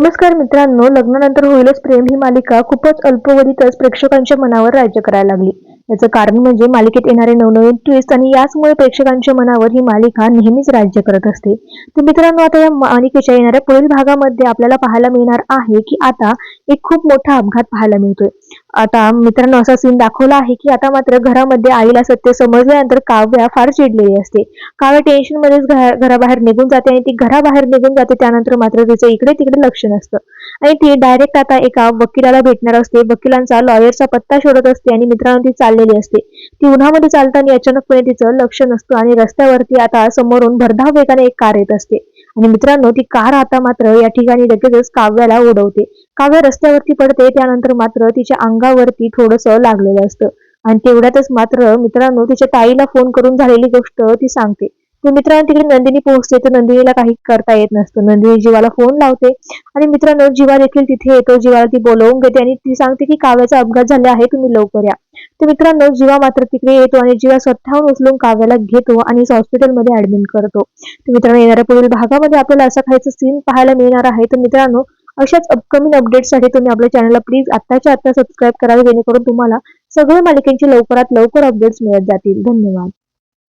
नमस्कार मित्रांनो लग्नानंतर होईलच प्रेम ही मालिका खूपच अल्पवधीतच प्रेक्षकांच्या मनावर राज्य करायला लागली. याचं कारण म्हणजे मालिकेत येणारे नवनवीन ट्विस्ट आणि याचमुळे प्रेक्षकांच्या मनावर ही मालिका नेहमीच राज्य करत असते. तर मित्रांनो आता या मालिकेच्या येणाऱ्या पुढील भागामध्ये आपल्याला पाहायला मिळणार आहे की आता एक खूप मोठा अपघात पाहायला मिळतोय. आता मित्रांनो असा सीन दाखवला आहे की आता मात्र घरामध्ये आईला सत्य समजल्यानंतर काव्या फार चिडलेली असते. काव्या टेन्शन मध्येच घराबाहेर निघून जाते आणि ती घराबाहेर निघून जाते त्यानंतर मात्र तिचं इकडे तिकडे लक्ष नसतं. आणि ती डायरेक्ट आता एका वकिलाला भेटणार असते. वकिलांचा लॉयरचा पत्ता शोधत असते आणि मित्रांनो ती चाललेली असते. ती उन्हामध्ये चालताना अचानकपणे तिचं लक्ष नसतं आणि रस्त्यावरती आता समोरून भरधाव वेगाने एक कार येत असते. आणि मित्रांनो ती कार आता मात्र या ठिकाणी लगेचच काव्याला उडवते. काव्य रस्त्यावरती पडते त्यानंतर मात्र तिच्या अंगावरती थोडस लागलेलं असतं. आणि तेवढ्यातच मात्र मित्रांनो तिच्या ताईला फोन करून झालेली गोष्ट ती सांगते. तर मित्रांनो तिकडे नंदिनी पोहोचते तर नंदिनीला काही करता येत नसतं. नंदिनी जीवाला फोन लावते आणि मित्रांनो जीवा देखील तिथे येतो. जीवाला ती बोलवून घेते आणि ती सांगते की काव्याचा अपघात झाला आहे तुम्ही लवकर या. तर मित्रांनो जीवा मात्र तिकडे येतो आणि जीवा स्वतःहून उचलून काव्याला घेतो आणि हॉस्पिटलमध्ये ऍडमिट करतो. तर मित्रांनो येणाऱ्या पुढील भागामध्ये आपल्याला असा काहीचा सीन पाहायला मिळणार आहे. तर मित्रांनो अशाच अपकमिंग अपडेटसाठी तुम्ही आपल्या चॅनलला प्लीज आत्ताच्या आत्ता सबस्क्राईब करावे जेणेकरून तुम्हाला सगळ्या मालिकेची लवकरात लवकर अपडेट्स मिळत जातील. धन्यवाद.